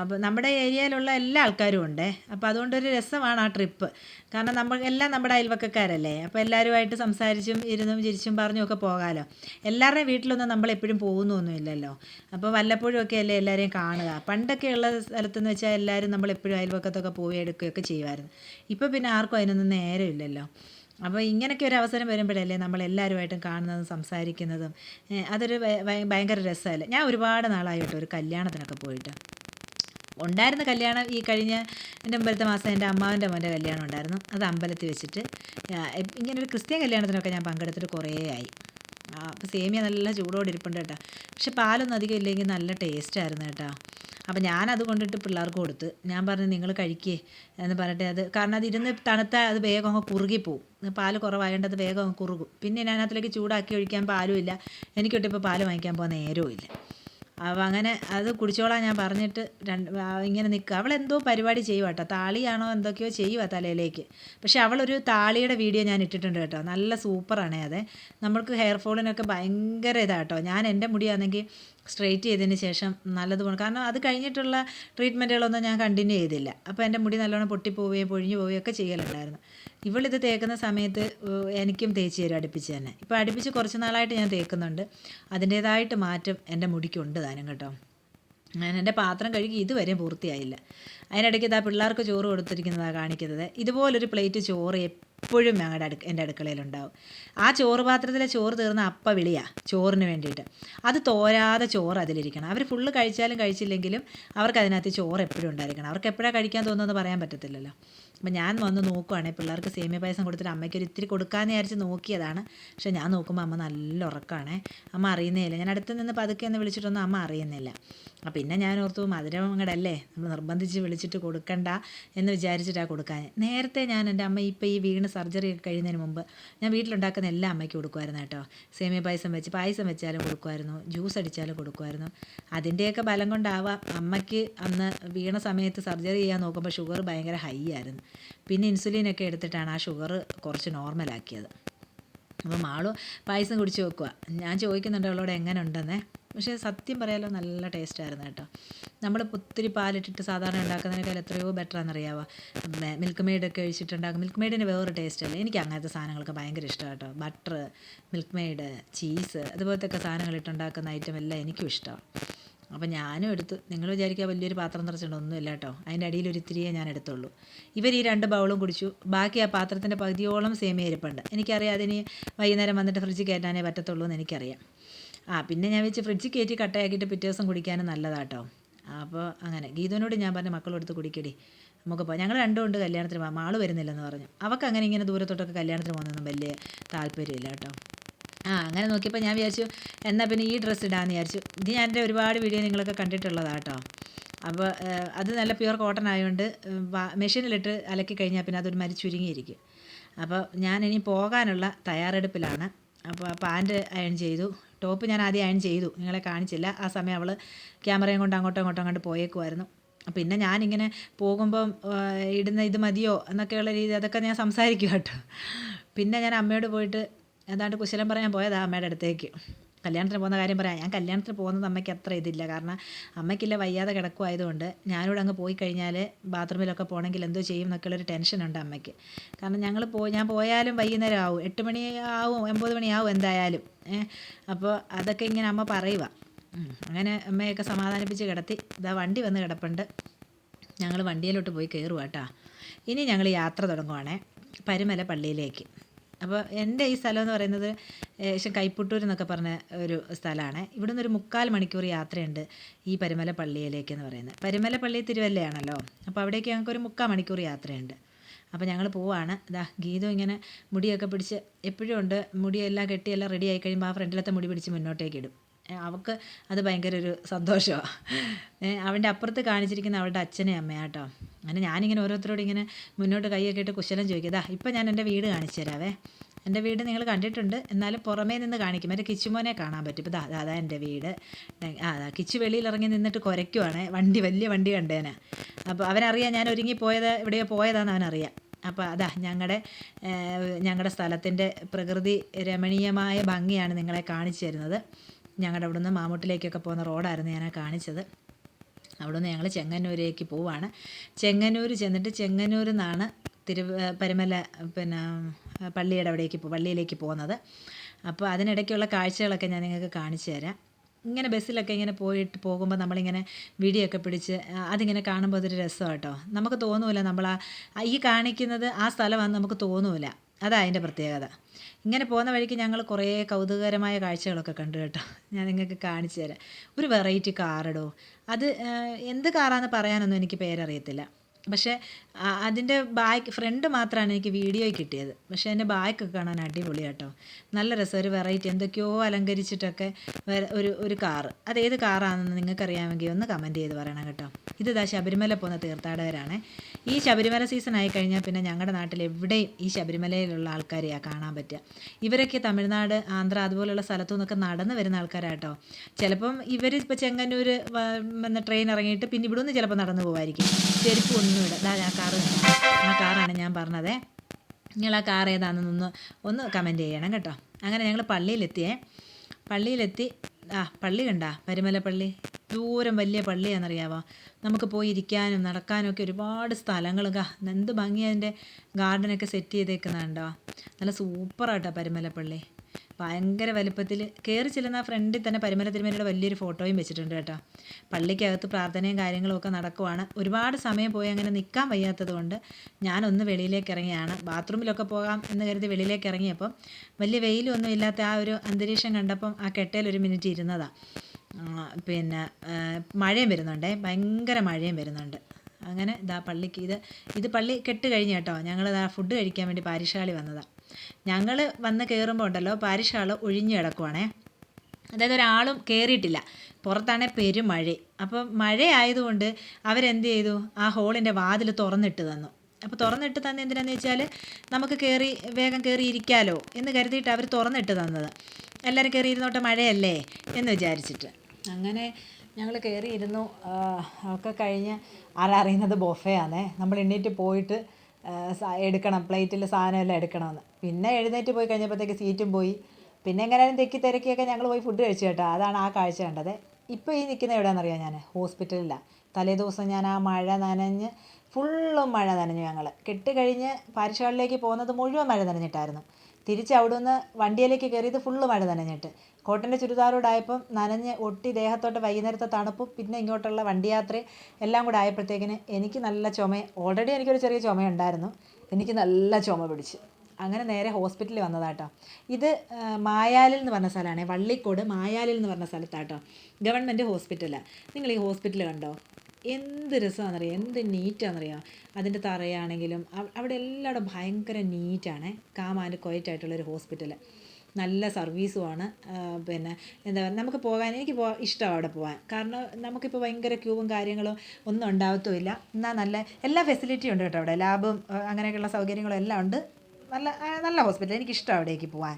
Speaker 1: അപ്പോൾ നമ്മുടെ ഏരിയയിലുള്ള എല്ലാ ആൾക്കാരും ഉണ്ട്. അപ്പോൾ അതുകൊണ്ടൊരു രസമാണ് ആ ട്രിപ്പ് കാരണം നമ്മൾ എല്ലാം നമ്മുടെ അയൽവക്കക്കാരല്ലേ. അപ്പോൾ എല്ലാവരുമായിട്ട് സംസാരിച്ചും ഇരുന്നും ചിരിച്ചും പറഞ്ഞും ഒക്കെ പോകാമല്ലോ എല്ലാവരുടെയും വീട്ടിലൊന്നും നമ്മൾ എപ്പോഴും പോകുന്നൊന്നുമില്ലല്ലോ അപ്പോൾ വല്ലപ്പോഴും ഒക്കെ അല്ലേ എല്ലാവരെയും കാണുക. പണ്ടൊക്കെയുള്ള സ്ഥലത്തെന്ന് വെച്ചാൽ എല്ലാവരും നമ്മൾ എപ്പോഴും അയൽവക്കത്തൊക്കെ പോയി എടുക്കുകയൊക്കെ ചെയ്യുമായിരുന്നു. ഇപ്പോൾ പിന്നെ ആർക്കും അതിനൊന്നും നേരമില്ലല്ലോ അപ്പോൾ ഇങ്ങനെയൊക്കെ ഒരു അവസരം വരുമ്പോഴല്ലേ നമ്മൾ എല്ലാവരുമായിട്ടും കാണുന്നതും സംസാരിക്കുന്നതും. അതൊരു ഭയങ്കര രസമല്ലേ. ഞാൻ ഒരുപാട് നാളായിട്ട് ഒരു കല്യാണത്തിനൊക്കെ പോയിട്ട്. ഉണ്ടായിരുന്ന കല്യാണം ഈ കഴിഞ്ഞ എന്റെ അമ്പലത്തെ മാസം എന്റെ അമ്മാവന്റെ മോന്റെ കല്യാണം ഉണ്ടായിരുന്നു. അത് അമ്പലത്തിൽ വെച്ചിട്ട് ഇങ്ങനെ ഒരു ക്രിസ്ത്യൻ കല്യാണത്തിനൊക്കെ ഞാൻ പങ്കെടുത്തിട്ട് കുറേ ആയി. അപ്പോൾ സേമിയ നല്ല ചൂടോടെ ഇരിപ്പുണ്ട് കേട്ടോ. പക്ഷെ പാലൊന്നും അധികം ഇല്ലെങ്കിൽ നല്ല ടേസ്റ്റ് ആയിരുന്നു കേട്ടോ. അപ്പോൾ ഞാനത് കൊണ്ടിട്ട് പിള്ളേർക്ക് കൊടുത്ത് ഞാൻ പറഞ്ഞു നിങ്ങൾ കഴിക്കേ എന്ന് പറഞ്ഞിട്ട് അത് കാരണം അത് ഇരുന്ന് തണുത്ത അത് വേഗം അങ്ങ് കുറുകി പോവും. പാൽ കുറവായതുകൊണ്ട് അത് വേഗം അങ്ങ് കുറുകും. പിന്നെ ഞാൻ അതിലേക്ക് ചൂടാക്കി ഒഴിക്കാൻ പാലും ഇല്ല എനിക്കൊട്ടിപ്പോൾ പാൽ വാങ്ങിക്കാൻ പോകാൻ നേരവും ഇല്ല അപ്പോൾ അങ്ങനെ അത് കുടിച്ചോളാൻ ഞാൻ പറഞ്ഞിട്ട് രണ്ട് ഇങ്ങനെ നിൽക്കുക അവൾ എന്തോ പരിപാടി ചെയ്യുക കേട്ടോ താളിയാണോ എന്തൊക്കെയോ ചെയ്യുക തലയിലേക്ക്. പക്ഷെ അവളൊരു താളിയുടെ വീഡിയോ ഞാൻ ഇട്ടിട്ടുണ്ട് കേട്ടോ. നല്ല സൂപ്പറാണേ അതെ. നമ്മൾക്ക് ഹെയർ ഫോളിനൊക്കെ ഭയങ്കര ഇതാണ് കേട്ടോ ഞാൻ എന്റെ മുടിയാണെങ്കിൽ സ്ട്രെയിറ്റ് ചെയ്തതിന് ശേഷം നല്ലതുപോലെ. കാരണം അത് കഴിഞ്ഞിട്ടുള്ള ട്രീറ്റ്മെന്റുകളൊന്നും ഞാൻ കണ്ടിന്യൂ ചെയ്തില്ല. അപ്പോൾ എന്റെ മുടി നല്ലോണം പൊട്ടിപ്പോവുകയും പൊഴിഞ്ഞു പോവുകയും ഒക്കെ ചെയ്യലുണ്ടായിരുന്നു. ഇവളിത് തേക്കുന്ന സമയത്ത് എനിക്കും തേച്ച് തരും അടുപ്പിച്ച് തന്നെ. ഇപ്പോൾ അടുപ്പിച്ച് കുറച്ച് നാളായിട്ട് ഞാൻ തേക്കുന്നുണ്ട്. അതിന്റേതായിട്ട് മാറ്റം എന്റെ മുടിക്കുണ്ട് താനും കേട്ടോ. ഞാൻ എന്റെ പാത്രം കഴുകി ഇതുവരെ പൂർത്തിയായില്ല. അതിനിടയ്ക്ക് ഇതാ പിള്ളേർക്ക് ചോറ് കൊടുത്തിരിക്കുന്നതാണ് കാണിക്കുന്നത്. ഇതുപോലൊരു പ്ലേറ്റ് ചോറ് എപ്പോഴും ഞങ്ങളുടെ അടുക്ക എന്റെ അടുക്കളയിലുണ്ടാവും. ആ ചോറ് പാത്രത്തിലെ ചോറ് തീർന്ന അപ്പ വിളിയാ ചോറിന് വേണ്ടിയിട്ട്. അത് തോരാതെ ചോറ് അതിലിരിക്കണം. അവർ ഫുള്ള് കഴിച്ചാലും കഴിച്ചില്ലെങ്കിലും അവർക്ക് അതിനകത്ത് ചോറ് എപ്പോഴും ഉണ്ടായിരിക്കണം. അവർക്ക് എപ്പോഴാണ് കഴിക്കാൻ തോന്നുന്നത് പറയാൻ പറ്റത്തില്ലല്ലോ. അപ്പം ഞാൻ വന്ന് നോക്കുവാണെങ്കിൽ പിള്ളേർക്ക് സേമിയ പായസം കൊടുത്തിട്ട് അമ്മയ്ക്ക് ഒരു ഇത്തിരി കൊടുക്കാമെന്ന് വിചാരിച്ച് നോക്കിയതാണ്. പക്ഷെ ഞാൻ നോക്കുമ്പോൾ അമ്മ നല്ല ഉറക്കമാണേ അമ്മ അറിയുന്നേയില്ല. ഞാൻ അടുത്ത് നിന്ന് പതുക്കെ എന്ന് വിളിച്ചിട്ടൊന്നും അമ്മ അറിയുന്നില്ല. അപ്പം പിന്നെ ഞാൻ ഓർത്തു മധുരം നമ്മൾ നിർബന്ധിച്ച് വിളിച്ചിട്ട് കൊടുക്കണ്ട എന്ന് വിചാരിച്ചിട്ടാണ് കൊടുക്കാൻ നേരത്തെ ഞാൻ എന്റെ അമ്മ ഇപ്പോൾ ഈ വീണ് സർജറി ഒക്കെ കഴിയുന്നതിന് മുമ്പ് ഞാൻ വീട്ടിലുണ്ടാക്കുന്ന എല്ലാം അമ്മയ്ക്ക് കൊടുക്കുമായിരുന്നു കേട്ടോ. സേമിയ പായസം വെച്ച് പായസം വെച്ചാലും കൊടുക്കുമായിരുന്നു. ജ്യൂസ് അടിച്ചാലും കൊടുക്കുമായിരുന്നു. അതിന്റെയൊക്കെ ബലം കൊണ്ടാവാം. അമ്മയ്ക്ക് അന്ന് വീണ സമയത്ത് സർജറി ചെയ്യാൻ നോക്കുമ്പോൾ ഷുഗർ ഭയങ്കര ഹൈ ആയിരുന്നു. പിന്നെ ഇൻസുലിനൊക്കെ എടുത്തിട്ടാണ് ആ ഷുഗർ കുറച്ച് നോർമലാക്കിയത് അപ്പോൾ മാളു പായസം കുടിച്ച് വെക്കുക ഞാൻ ചോദിക്കുന്നുണ്ട് അവളോട് എങ്ങനെ ഉണ്ടെന്നേ പക്ഷേ സത്യം പറയാലോ നല്ല ടേസ്റ്റ് ആയിരുന്നു കേട്ടോ. നമ്മൾ ഒത്തിരി പാലിട്ടിട്ട് സാധാരണ ഉണ്ടാക്കുന്നതിനേക്കാൾ എത്രയോ ബെറ്റർ ആണെന്നറിയാവോ മിൽക്ക് മെയ്ഡൊക്കെ ഒഴിച്ചിട്ടുണ്ടാക്കും. മിൽക്ക് മെയ്ഡിന് വേറൊരു ടേസ്റ്റ് അല്ലേ? എനിക്ക് അങ്ങനത്തെ സാധനങ്ങളൊക്കെ ഭയങ്കര ഇഷ്ടമാണ് കേട്ടോ. ബട്ടർ മിൽക്ക് മെയ്ഡ് ചീസ് അതുപോലത്തെ ഒക്കെ സാധനങ്ങൾ ഇട്ടുണ്ടാക്കുന്ന ഐറ്റം എല്ലാം എനിക്കും ഇഷ്ടമാണ് അപ്പോൾ ഞാനും എടുത്തു. നിങ്ങൾ വിചാരിക്കുക വലിയൊരു പാത്രം നിറച്ചിട്ടുണ്ട്. ഒന്നുമില്ല കേട്ടോ. അതിന്റെ അടിയിൽ ഒരു ഇത്തിരിയേ ഞാൻ എടുത്തുള്ളൂ. ഇവർ ഈ രണ്ട് ബൗളും കുടിച്ചു. ബാക്കി ആ പാത്രത്തിന്റെ പകുതിയോളം സേമിയ ഇരിപ്പുണ്ട് എനിക്കറിയാം അതിന് വൈകുന്നേരം വന്നിട്ട് ഫ്രിഡ്ജ് കയറ്റാനേ പറ്റത്തുള്ളൂ എന്ന് എനിക്കറിയാം. ആ പിന്നെ ഞാൻ വെച്ച് ഫ്രിഡ്ജിൽ കയറ്റി കട്ടയാക്കിയിട്ട് പിറ്റേ ദിവസം കുടിക്കാനും നല്ലതാട്ടോ. അപ്പോൾ അങ്ങനെ ഗീതുവിനോട് ഞാൻ പറഞ്ഞു മക്കളെടുത്ത് കുടിക്കടി നമുക്ക് പോകാം ഞങ്ങൾ രണ്ടും ഉണ്ട് കല്യാണത്തിന് പോകാം ആൾ വരുന്നില്ലെന്ന് പറഞ്ഞു. അവൾക്ക് അങ്ങനെ ഇങ്ങനെ ദൂരത്തോട്ടൊക്കെ കല്യാണത്തിന് പോകുന്നതൊന്നും വലിയ താല്പര്യമില്ല കേട്ടോ. ആ അങ്ങനെ നോക്കിയപ്പോൾ ഞാൻ വിചാരിച്ചു എന്നാൽ പിന്നെ ഈ ഡ്രസ്സ് ഇടാമെന്ന് വിചാരിച്ചു. ഇത് ഞാൻ എന്റെ ഒരുപാട് വീഡിയോ നിങ്ങളൊക്കെ കണ്ടിട്ടുള്ളതാണ് കേട്ടോ. അപ്പോൾ അത് നല്ല പ്യുവർ കോട്ടൺ ആയതുകൊണ്ട് മെഷീനിലിട്ട് അലക്കി കഴിഞ്ഞാൽ പിന്നെ അതൊരു മരി ചുരുങ്ങിയിരിക്കും. അപ്പോൾ ഞാൻ ഇനി പോകാനുള്ള തയ്യാറെടുപ്പിലാണ്. അപ്പോൾ പാന്റ് അയൺ ചെയ്തു ടോപ്പ് ഞാൻ ആദ്യം അയൺ ചെയ്തു. നിങ്ങളെ കാണിച്ചില്ല. ആ സമയം അവൾ ക്യാമറയും കൊണ്ട് അങ്ങോട്ടും ഇങ്ങോട്ടും അങ്ങോട്ട് പോയേക്കുമായിരുന്നു പിന്നെ ഞാനിങ്ങനെ പോകുമ്പം ഇടുന്ന ഇത് മതിയോ എന്നൊക്കെയുള്ള രീതി അതൊക്കെ ഞാൻ സംസാരിക്കും കേട്ടോ. പിന്നെ ഞാൻ അമ്മയോട് പോയിട്ട് ഏതാണ്ട് കുശലം പറയാൻ പോയതാ അമ്മയുടെ അടുത്തേക്ക്. കല്യാണത്തിന് പോകുന്ന കാര്യം പറയാം. ഞാൻ കല്യാണത്തിന് പോകുന്നത് അമ്മയ്ക്ക് അത്ര ഇതില്ല. കാരണം അമ്മയ്ക്കില്ല വയ്യാതെ കിടക്കുമായതുകൊണ്ട് ഞാനിവിടെ അങ്ങ് പോയി കഴിഞ്ഞാൽ ബാത്റൂമിലൊക്കെ പോകണമെങ്കിൽ എന്തോ ചെയ്യും എന്നൊക്കെയുള്ളൊരു ടെൻഷനുണ്ട് അമ്മയ്ക്ക്. കാരണം ഞങ്ങൾ പോ ഞാൻ പോയാലും വൈകുന്നേരം ആവും. എട്ട് മണി ആവും ഒമ്പത് മണിയാവും എന്തായാലും. അപ്പോൾ അതൊക്കെ ഇങ്ങനെ അമ്മ പറയുക അങ്ങനെ അമ്മയൊക്കെ സമാധാനിപ്പിച്ച് കിടത്തി ഇതാ വണ്ടി വന്ന് കിടപ്പുണ്ട്. ഞങ്ങൾ വണ്ടിയിലോട്ട് പോയി കയറുക കേട്ടോ ഇനി ഞങ്ങൾ യാത്ര തുടങ്ങുവാണേ പരുമല പള്ളിയിലേക്ക്. അപ്പോൾ എന്റെ ഈ സ്ഥലം എന്ന് പറയുന്നത് ഏകദേശം കൈപ്പുട്ടൂർ എന്നൊക്കെ പറഞ്ഞ ഒരു സ്ഥലമാണ്. ഇവിടുന്ന് ഒരു മുക്കാൽ മണിക്കൂർ യാത്രയുണ്ട് ഈ പരുമല പള്ളിയിലേക്ക് എന്ന് പറയുന്നത്. പരുമല പള്ളി തിരുവല്ലയാണല്ലോ. അപ്പോൾ അവിടേക്ക് ഞങ്ങൾക്ക് ഒരു മുക്കാൽ മണിക്കൂർ യാത്രയുണ്ട്. അപ്പോൾ ഞങ്ങൾ പോവാണ്. ഇതാ ഗീതു ഇങ്ങനെ മുടിയൊക്കെ പിടിച്ച് എപ്പോഴും ഉണ്ട്. മുടിയെല്ലാം കെട്ടിയെല്ലാം റെഡി ആയി കഴിയുമ്പോൾ ആ ഫ്രണ്ടിലത്തെ മുടി പിടിച്ച് മുന്നോട്ടേക്ക് ഇടും. അവൾക്ക് അത് ഭയങ്കര ഒരു സന്തോഷമാണ് അവന്റെ അപ്പുറത്ത് കാണിച്ചിരിക്കുന്ന അവളുടെ അച്ഛനെ അമ്മയാട്ടോ. അങ്ങനെ ഞാനിങ്ങനെ ഓരോരുത്തരോട് ഇങ്ങനെ മുന്നോട്ട് കൈയൊക്കെ ഇട്ട് കുശലം ചോദിക്കുക ഇപ്പം ഞാൻ എന്റെ വീട് കാണിച്ചു തരാവേ. എന്റെ വീട് നിങ്ങൾ കണ്ടിട്ടുണ്ട്. എന്നാലും പുറമേ നിന്ന് കാണിക്കും. എന്റെ കിച്ചുമോനെ കാണാൻ പറ്റും. ഇപ്പോൾ ദാ അതാ എന്റെ വീട്. അതാ കിച്ചു വെളിയിൽ ഇറങ്ങി നിന്നിട്ട് കുരയ്ക്കുവാണ്. വണ്ടി വലിയ വണ്ടി കണ്ടേനെ. അപ്പോൾ അവനറിയാം ഞാൻ ഒരുങ്ങി പോയത് എവിടെയോ പോയതാണെന്ന് അവനറിയാം. അപ്പോൾ അതാ ഞങ്ങളുടെ ഞങ്ങളുടെ സ്ഥലത്തിന്റെ പ്രകൃതി രമണീയമായ ഭംഗിയാണ് നിങ്ങളെ കാണിച്ചു തരുന്നത്. ഞങ്ങളുടെ അവിടുന്ന് മാമൂട്ടിലേക്കൊക്കെ പോകുന്ന റോഡായിരുന്നു ഞാൻ കാണിച്ചത്. അവിടുന്ന് ഞങ്ങൾ ചെങ്ങന്നൂരേക്ക് പോവാണ്. ചെങ്ങന്നൂർ ചെന്നിട്ട് ചെങ്ങന്നൂരിൽ നിന്നാണ് തിരു പരുമല പിന്നെ പള്ളിയുടെ അവിടേക്ക് പള്ളിയിലേക്ക് പോകുന്നത്. അപ്പോൾ അതിനിടയ്ക്കുള്ള കാഴ്ചകളൊക്കെ ഞാൻ നിങ്ങൾക്ക് കാണിച്ചു തരാം. ഇങ്ങനെ ബസ്സിലൊക്കെ ഇങ്ങനെ പോയിട്ട് പോകുമ്പോൾ നമ്മളിങ്ങനെ വീഡിയോ ഒക്കെ പിടിച്ച് അതിങ്ങനെ കാണുമ്പോൾ അതൊരു രസമാണ് കേട്ടോ നമുക്ക് തോന്നൂല നമ്മൾ ആ ഈ കാണിക്കുന്നത് ആ സ്ഥലമാണ് നമുക്ക് തോന്നൂല. അതാ അതിന്റെ പ്രത്യേകത. ഇങ്ങനെ പോകുന്ന വഴിക്ക് ഞങ്ങൾ കുറേ കൗതുകകരമായ കാഴ്ചകളൊക്കെ കണ്ടു കേട്ടോ. ഞാൻ നിങ്ങൾക്ക് കാണിച്ചു തരാം. ഒരു വെറൈറ്റി കാറിടോ. അത് എന്ത് കാറാണെന്ന് പറയാനൊന്നും എനിക്ക് പേരറിയത്തില്ല. പക്ഷേ അതിന്റെ ബാക്ക് ഫ്രണ്ട് മാത്രമാണ് എനിക്ക് വീഡിയോ കിട്ടിയത്. പക്ഷേ അതിന്റെ ബാക്കൊക്കെ കാണാൻ അടിപൊളി കേട്ടോ നല്ല രസം ഒരു വെറൈറ്റി. എന്തൊക്കെയോ അലങ്കരിച്ചിട്ടൊക്കെ ഒരു ഒരു കാറ്. അത് ഏത് കാറാണെന്ന് നിങ്ങൾക്ക് അറിയാമെങ്കിൽ ഒന്ന് കമന്റ് ചെയ്ത് പറയണം കേട്ടോ. ഇത് ശബരിമല പോകുന്ന തീർത്ഥാടകരാണ്. ഈ ശബരിമല സീസൺ ആയി കഴിഞ്ഞാൽ പിന്നെ ഞങ്ങളുടെ നാട്ടിൽ എവിടെയും ഈ ശബരിമലയിലുള്ള ആൾക്കാരെയാ കാണാൻ പറ്റുക. ഇവരൊക്കെ തമിഴ്നാട് ആന്ധ്ര അതുപോലെയുള്ള സ്ഥലത്തു നിന്നൊക്കെ നടന്ന് വരുന്ന ആൾക്കാരാട്ടോ. ചിലപ്പം ഇവർ ഇപ്പോൾ ചെങ്ങന്നൂർ ട്രെയിൻ ഇറങ്ങിയിട്ട് പിന്നെ ഇവിടെ നിന്ന് ചിലപ്പോൾ നടന്നു പോകുമായിരിക്കും ചെരുപ്പ് ഒന്നും ഇതാ ഞാൻ കാറ് ആ കാറാണ് ഞാൻ പറഞ്ഞത്. നിങ്ങൾ ആ കാർ ഏതാണെന്നൊന്ന് ഒന്ന് കമന്റ് ചെയ്യണം കേട്ടോ. അങ്ങനെ ഞങ്ങൾ പള്ളിയിലെത്തിയേ. പള്ളിയിലെത്തി ആ പള്ളി കണ്ടാ? പരിമല പള്ളി? ദൂരം വലിയ പള്ളിയാണെന്നറിയാവോ? നമുക്ക് പോയി ഇരിക്കാനും നടക്കാനും ഒക്കെ ഒരുപാട് സ്ഥലങ്ങൾ എന്ത് ഭംഗി അതിന്റെ ഗാർഡനൊക്കെ സെറ്റ് ചെയ്തേക്കുന്നുണ്ടോ നല്ല സൂപ്പറാട്ടോ പരിമല പള്ളി. ഭയങ്കര വലുപ്പത്തിൽ കയറി ചെല്ലുന്ന ആ ഫ്രണ്ടിൽ തന്നെ പരിമല തിരുമലയുടെ വലിയൊരു ഫോട്ടോയും വെച്ചിട്ടുണ്ട് കേട്ടോ. പള്ളിക്കകത്ത് പ്രാർത്ഥനയും കാര്യങ്ങളും ഒക്കെ നടക്കുവാണ്. ഒരുപാട് സമയം പോയി അങ്ങനെ നിൽക്കാൻ വയ്യാത്തതുകൊണ്ട് ഞാനൊന്ന് വെളിയിലേക്ക് ഇറങ്ങിയാണ്. ബാത്റൂമിലൊക്കെ പോകാം എന്ന് കരുതി വെളിയിലേക്ക് ഇറങ്ങിയപ്പം വലിയ വെയിലൊന്നും ഇല്ലാത്ത ആ ഒരു അന്തരീക്ഷം കണ്ടപ്പം ആ കെട്ടയിൽ ഒരു മിനിറ്റ് ഇരുന്നതാണ് പിന്നെ മഴയും വരുന്നുണ്ടേ. ഭയങ്കര മഴയും വരുന്നുണ്ട്. അങ്ങനെ ഇതാ പള്ളിക്ക് ഇത് ഇത് പള്ളി കെട്ട് കഴിഞ്ഞ് കേട്ടോ. ഞങ്ങൾ ഇതാ ഫുഡ് കഴിക്കാൻ വേണ്ടി പാരിശാളി വന്നതാണ് ഞങ്ങൾ വന്ന് കയറുമ്പോൾ ഉണ്ടല്ലോ പാരിഷ് ഹാൾ ഒഴിഞ്ഞു കിടക്കുവാണേ. അതായത് ഒരാളും കയറിയിട്ടില്ല പുറത്താണെ പെരുമഴ. അപ്പം മഴ ആയതുകൊണ്ട് അവരെന്ത് ചെയ്തു? ആ ഹോളിന്റെ വാതിൽ തുറന്നിട്ട് തന്നു. അപ്പോൾ തുറന്നിട്ട് തന്നെ എന്തിനാന്ന് വെച്ചാൽ നമുക്ക് കയറി വേഗം കയറി ഇരിക്കാലോ എന്ന് കരുതിയിട്ട് അവർ തുറന്നിട്ട് തന്നത്. എല്ലാവരും കയറി ഇരുന്നോട്ടെ മഴയല്ലേ എന്ന് വിചാരിച്ചിട്ട്. അങ്ങനെ ഞങ്ങൾ കയറിയിരുന്നു ഒക്കെ കഴിഞ്ഞ് ആരറിയുന്നത് ബൊഫയാണേ. നമ്മൾ എണ്ണീറ്റ് പോയിട്ട് എടുക്കണം. പ്ലേറ്റിൽ സാധനമെല്ലാം എടുക്കണമെന്ന്. പിന്നെ എഴുന്നേറ്റ് പോയി കഴിഞ്ഞപ്പോഴത്തേക്ക് സീറ്റും പോയി. പിന്നെ എങ്ങനെയാലും തെക്കി തിരക്കിയൊക്കെ ഞങ്ങൾ പോയി ഫുഡ് കഴിച്ചു കേട്ടോ. അതാണ് ആ കാഴ്ച കണ്ടത്. ഇപ്പോൾ ഈ നിൽക്കുന്ന എവിടെയാണെന്നറിയാം ഞാൻ ഹോസ്പിറ്റലിലാണ് തലേ ദിവസം ഞാൻ ആ മഴ നനഞ്ഞ് ഫുള്ളും മഴ നനഞ്ഞു ഞങ്ങൾ കെട്ടുകഴിഞ്ഞ് പാരിശാളിലേക്ക് പോകുന്നത് മുഴുവൻ മഴ നനഞ്ഞിട്ടായിരുന്നു. തിരിച്ച് അവിടുന്ന് വണ്ടിയിലേക്ക് കയറിയത് ഫുള്ള് മഴ നനഞ്ഞിട്ട്. കോട്ടന്റെ ചുരിദാറോടായപ്പം നനഞ്ഞ് ഒട്ടി ദേഹത്തോട്ട് വൈകുന്നേരത്തെ തണുപ്പും പിന്നെ ഇങ്ങോട്ടുള്ള വണ്ടി യാത്രയും എല്ലാം കൂടെ ആയപ്പോഴത്തേക്കിന് എനിക്ക് നല്ല ചുമ ഓൾറെഡി എനിക്കൊരു ചെറിയ ചുമയുണ്ടായിരുന്നു. എനിക്ക് നല്ല ചുമ പിടിച്ച്. അങ്ങനെ നേരെ ഹോസ്പിറ്റലിൽ വന്നതാട്ടോ. ഇത് മായാലിൽ എന്ന് പറഞ്ഞ സ്ഥലമാണ്. വള്ളിക്കോട് മായാലിൽ എന്ന് പറഞ്ഞ സ്ഥലത്താട്ടോ. ഗവൺമെന്റ് ഹോസ്പിറ്റലാണ് നിങ്ങൾ ഈ ഹോസ്പിറ്റൽ കണ്ടോ? എന്ത് രസമാണെന്നറിയാം? എന്ത് നീറ്റാണെന്നറിയാം? അതിന്റെ തറയാണെങ്കിലും അവിടെ എല്ലായിടും ഭയങ്കര നീറ്റാണ്. കാമാന്റെ ക്വയറ്റായിട്ടുള്ളൊരു ഹോസ്പിറ്റൽ നല്ല സർവീസുമാണ്. പിന്നെ എന്താ പറയുക നമുക്ക് പോകാൻ എനിക്ക് പോകാൻ ഇഷ്ടമാണ് അവിടെ പോകാൻ. കാരണം നമുക്കിപ്പോൾ ഭയങ്കര ക്യൂവും കാര്യങ്ങളും ഒന്നും ഉണ്ടാവത്തുമില്ല. എന്നാൽ നല്ല എല്ലാ ഫെസിലിറ്റിയും ഉണ്ട് കേട്ടോ അവിടെ. ലാബും അങ്ങനെയൊക്കെയുള്ള സൗകര്യങ്ങളും എല്ലാം ഉണ്ട്. നല്ല നല്ല ഹോസ്പിറ്റൽ എനിക്കിഷ്ടമാണ് അവിടേക്ക് പോകാൻ.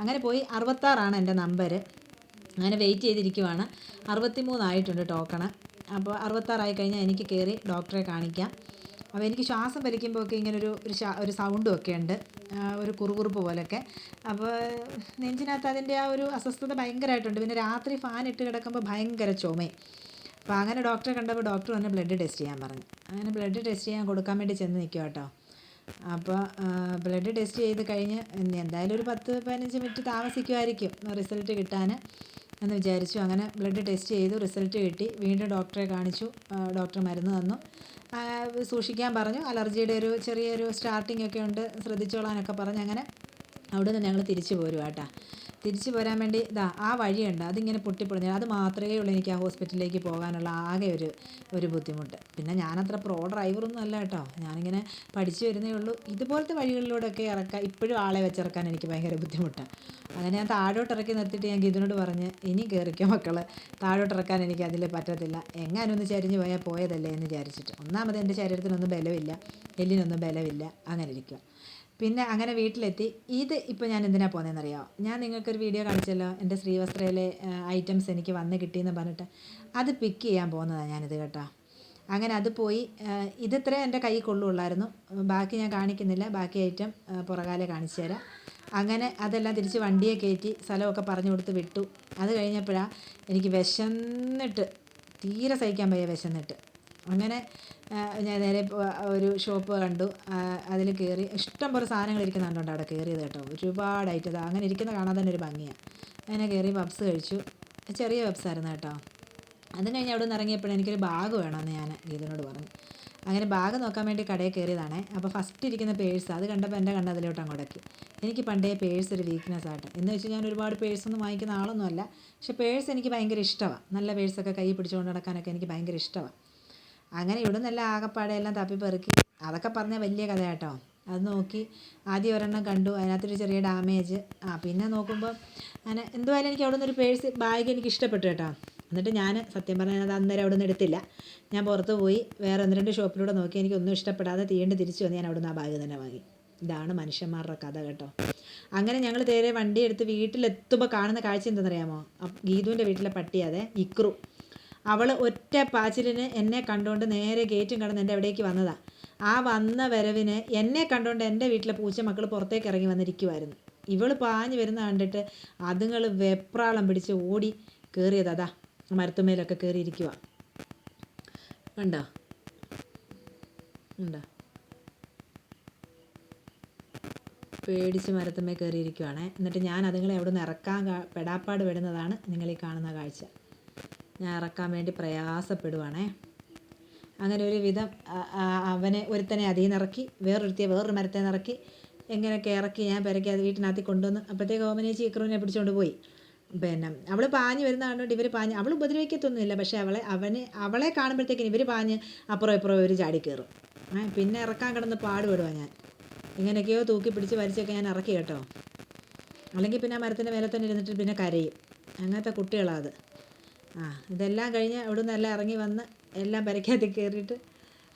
Speaker 1: അങ്ങനെ പോയി അറുപത്താറാണ് എന്റെ നമ്പർ അങ്ങനെ വെയിറ്റ് ചെയ്തിരിക്കുവാണ്. അറുപത്തി മൂന്നായിട്ടുണ്ട് ടോക്കണ് അപ്പോൾ അറുപത്താറായി കഴിഞ്ഞാൽ എനിക്ക് കയറി ഡോക്ടറെ കാണിക്കാം. അപ്പോൾ എനിക്ക് ശ്വാസം വലിക്കുമ്പോൾ ഒക്കെ ഇങ്ങനെ ഒരു ഒരു സൗണ്ടും ഒക്കെ ഉണ്ട് ഒരു കുറുകുറുപ്പ് പോലെയൊക്കെ അപ്പോൾ നെഞ്ചിനകത്ത് അതിന്റെ ആ ഒരു അസ്വസ്ഥത ഭയങ്കരമായിട്ടുണ്ട്. പിന്നെ രാത്രി ഫാൻ ഇട്ട് കിടക്കുമ്പോൾ ഭയങ്കര ചുമയും അപ്പോൾ അങ്ങനെ ഡോക്ടറെ കണ്ടപ്പോൾ ഡോക്ടർ വന്ന് ബ്ലഡ് ടെസ്റ്റ് ചെയ്യാൻ പറഞ്ഞു. അങ്ങനെ ബ്ലഡ് ടെസ്റ്റ് ചെയ്യാൻ കൊടുക്കാൻ വേണ്ടി ചെന്ന് നിൽക്കുക കേട്ടോ. അപ്പോൾ ബ്ലഡ് ടെസ്റ്റ് ചെയ്ത് കഴിഞ്ഞ് എന്തായാലും ഒരു പത്ത് പതിനഞ്ച് മിനിറ്റ് താമസിക്കുമായിരിക്കും. റിസൾട്ട് കിട്ടാൻ. എന്ന് വിചാരിച്ചു. അങ്ങനെ ബ്ലഡ് ടെസ്റ്റ് ചെയ്തു റിസൾട്ട് കിട്ടി. വീണ്ടും ഡോക്ടറെ കാണിച്ചു. ഡോക്ടർ മരുന്ന് തന്നു. സൂക്ഷിക്കാൻ പറഞ്ഞു. അലർജിയുടെ ഒരു ചെറിയൊരു സ്റ്റാർട്ടിംഗ് ഒക്കെ ഉണ്ട്. ശ്രദ്ധിച്ചോളാനൊക്കെ പറഞ്ഞ്. അങ്ങനെ അവിടെ നിന്ന് ഞങ്ങൾ തിരിച്ചു പോരുവാട്ടാ തിരിച്ചു പോരാൻ വേണ്ടി ഇതാ ആ വഴിയുണ്ട്. അതിങ്ങനെ പൊട്ടിപ്പൊളിഞ്ഞു അത് മാത്രമേ ഉള്ളൂ എനിക്ക് ആ ഹോസ്പിറ്റലിലേക്ക് പോകാനുള്ള ആകെ ഒരു ഒരു ബുദ്ധിമുട്ട്. പിന്നെ ഞാനത്ര പ്രോ ഡ്രൈവറൊന്നും അല്ല കേട്ടോ. ഞാനിങ്ങനെ പഠിച്ചു വരുന്നേ ഉള്ളൂ. ഇതുപോലത്തെ വഴികളിലൂടെയൊക്കെ ഇറക്കാൻ ഇപ്പോഴും ആളെ വെച്ചിറക്കാൻ എനിക്ക് ഭയങ്കര ബുദ്ധിമുട്ടാണ് അങ്ങനെ ഞാൻ താഴോട്ട് ഇറക്കി നിർത്തിയിട്ട് ഞാൻ ഗിതിനോട് പറഞ്ഞ് ഇനി കയറിക്കോ മക്കൾ താഴോട്ട് ഇറക്കാൻ എനിക്ക് അതിൽ പറ്റത്തില്ല. എങ്ങാനും ഒന്ന് ചരിഞ്ഞ് പോയാൽ പോയതല്ലേ എന്ന് വിചാരിച്ചിട്ട്. ഒന്നാമത് എന്റെ ശരീരത്തിനൊന്നും ബലമില്ല. എല്ലിനൊന്നും ബലമില്ല. അങ്ങനെ ഇരിക്കുക പിന്നെ അങ്ങനെ വീട്ടിലെത്തി. ഇത് ഇപ്പോൾ ഞാൻ എന്തിനാണ് പോകുന്നതെന്നറിയാമോ ഞാൻ നിങ്ങൾക്കൊരു വീഡിയോ കാണിച്ചല്ലോ. എന്റെ ശ്രീവസ്ത്രയിലെ ഐറ്റംസ് എനിക്ക് വന്ന് കിട്ടിയെന്ന് പറഞ്ഞിട്ട്. അത് പിക്ക് ചെയ്യാൻ പോകുന്നതാണ് ഞാനിത് കേട്ടോ. അങ്ങനെ അത് പോയി. ഇതിത്രേ എന്റെ കൈ കൊള്ളുള്ളായിരുന്നു. ബാക്കി ഞാൻ കാണിക്കുന്നില്ല. ബാക്കി ഐറ്റം പുറകാലെ കാണിച്ചു തരാം. അങ്ങനെ അതെല്ലാം തിരിച്ച് വണ്ടിയെ കയറ്റി സ്ഥലമൊക്കെ പറഞ്ഞു കൊടുത്ത് വിട്ടു. അത് കഴിഞ്ഞപ്പോഴാണ് എനിക്ക് വിശന്നിട്ട് തീരെ സഹിക്കാൻ വയ്യ വിശന്നിട്ട്. അങ്ങനെ ഞാൻ നേരെ ഒരു ഷോപ്പ് കണ്ടു. അതിൽ കയറി ഇഷ്ടം പോലെ സാധനങ്ങൾ ഇരിക്കുന്നുണ്ട് അവിടെ? കയറിയത് കേട്ടോ. ഒരുപാടായിട്ട് ഐറ്റം. അങ്ങനെ ഇരിക്കുന്ന കാണാൻ തന്നെ ഒരു ഭംഗിയാണ് അങ്ങനെ കയറി പബ്സ് കഴിച്ചു. ചെറിയ പബ്സായിരുന്നു കേട്ടോ. അതും കഴിഞ്ഞ് അവിടെ നിന്ന് ഇറങ്ങിയപ്പോഴും എനിക്കൊരു ബാഗ് വേണമെന്ന് ഞാൻ ഗീതനോട് പറഞ്ഞു. അങ്ങനെ ബാഗ് നോക്കാൻ വേണ്ടി കടയിൽ കയറിയതാണേ. അപ്പോൾ ഫസ്റ്റ് ഇരിക്കുന്ന പേഴ്സ് അത് കണ്ടപ്പോൾ എന്റെ കണ്ണ് അതിലോട്ട് അങ്ങോട്ടേക്ക് എനിക്ക് പണ്ടേ പേഴ്സ് ഒരു വീക്ക്നെസ് ആയിട്ട് എന്ന് വെച്ചാൽ ഞാൻ ഒരുപാട് പേഴ്സൊന്നും വാങ്ങിക്കുന്ന ആളൊന്നുമല്ല പക്ഷേ പേഴ്സ് എനിക്ക് ഭയങ്കര ഇഷ്ടമാണ് നല്ല പേഴ്സൊക്കെ കൈ പിടിച്ചുകൊണ്ട് നടക്കാനൊക്കെ എനിക്ക് ഭയങ്കര ഇഷ്ടമാണ് അങ്ങനെ ഇവിടെ നിന്നെല്ലാം ആകപ്പാടെ എല്ലാം തപ്പിപ്പെറുക്കി അതൊക്കെ പറഞ്ഞാൽ വലിയ കഥ കേട്ടോ അത് നോക്കി ആദ്യം ഒരെണ്ണം കണ്ടു. അതിനകത്തൊരു ചെറിയ ഡാമേജ്. ആ പിന്നെ നോക്കുമ്പോൾ അങ്ങനെ എന്തുവായാലും എനിക്ക് അവിടെ ഒരു പേഴ്സ് ബാഗ് എനിക്ക് ഇഷ്ടപ്പെട്ടു കേട്ടോ. എന്നിട്ട് ഞാൻ സത്യം പറഞ്ഞാൽ അത് അന്നേരം അവിടെ നിന്ന് എടുത്തില്ല. ഞാൻ പുറത്ത് പോയി വേറെ ഒന്ന് രണ്ട് ഷോപ്പിലൂടെ നോക്കി എനിക്കൊന്നും ഇഷ്ടപ്പെടാതെ തീണ്ട് തിരിച്ചു വന്ന് ഞാൻ അവിടെ നിന്ന് ആ ബാഗ് തന്നെ വാങ്ങി. ഇതാണ് മനുഷ്യന്മാരുടെ കഥ കേട്ടോ. അങ്ങനെ ഞങ്ങൾ നേരെ വണ്ടി എടുത്ത് വീട്ടിലെത്തുമ്പോൾ കാണുന്ന കാഴ്ച എന്താണെന്നറിയാമോ? ഗീതുവിന്റെ വീട്ടിലെ പട്ടിയാതെ ഇക്രു. അവൾ ഒറ്റ പാച്ചിലിന് എന്നെ കണ്ടുകൊണ്ട് നേരെ ഗേറ്റും കടന്ന് എന്റെ അവിടേക്ക് വന്നതാണ് ആ വന്ന വരവിന് എന്നെ കണ്ടുകൊണ്ട് എന്റെ വീട്ടിലെ പൂച്ചമക്കൾ പുറത്തേക്ക് ഇറങ്ങി വന്നിരിക്കുമായിരുന്നു ഇവൾ പാഞ്ഞു വരുന്ന കണ്ടിട്ട് അതുങ്ങൾ വെപ്രാളം പിടിച്ച് ഓടി കയറിയത് അതാ മരത്തുമേലൊക്കെ കയറിയിരിക്കുക ഉണ്ടോ ഉണ്ടോ പേടിച്ച് മരത്തുമ്മേ കയറിയിരിക്കുവാണേ എന്നിട്ട് ഞാൻ അതുങ്ങളെ അവിടെ നിന്ന് ഇറക്കാൻ പെടാപ്പാട് വിടുന്നതാണ് നിങ്ങൾ ഈ കാണുന്ന കാഴ്ച. ഞാൻ ഇറക്കാൻ വേണ്ടി പ്രയാസപ്പെടുവാണേ. അങ്ങനെ ഒരു വിധം അവനെ ഒരുത്തനെ അതിൽ നിന്ന് ഇറക്കി വേറൊരുത്തിയെ വേറൊരു മരത്തെ നിറക്കി എങ്ങനെയൊക്കെ ഇറക്കി ഞാൻ പെരക്കി അത് വീട്ടിനകത്ത് കൊണ്ടുവന്ന് അപ്പോഴത്തേക്ക് ഓമനേച്ചി ഇക്രൂവിനെ പിടിച്ചുകൊണ്ട് പോയി. പിന്നെ അവൾ പാഞ്ഞ് വരുന്ന കണ്ടുകൊണ്ട് ഇവർ പാഞ്ഞ് അവൾ ഉപദ്രവിക്കത്തൊന്നുമില്ല പക്ഷേ അവളെ അവനെ അവളെ കാണുമ്പോഴത്തേക്കിന് ഇവർ പാഞ്ഞ് അപ്പുറം ഇപ്പുറം ഇവർ ചാടി കയറും പിന്നെ ഇറക്കാൻ കിടന്ന് പാടുപെടുവാ ഞാൻ. ഇങ്ങനെയൊക്കെയോ തൂക്കി പിടിച്ച് വലിച്ചൊക്കെ ഞാൻ ഇറക്കി കേട്ടോ. അല്ലെങ്കിൽ പിന്നെ ആ മരത്തിന്റെ മേലെ തന്നെ ഇരുന്നിട്ട് പിന്നെ കരയും. അങ്ങനത്തെ കുട്ടികളാണ് അത്. ആ ഇതെല്ലാം കഴിഞ്ഞ് അവിടെ നിന്ന് എല്ലാം ഇറങ്ങി വന്ന് എല്ലാം പെരക്കകത്ത് കയറിയിട്ട്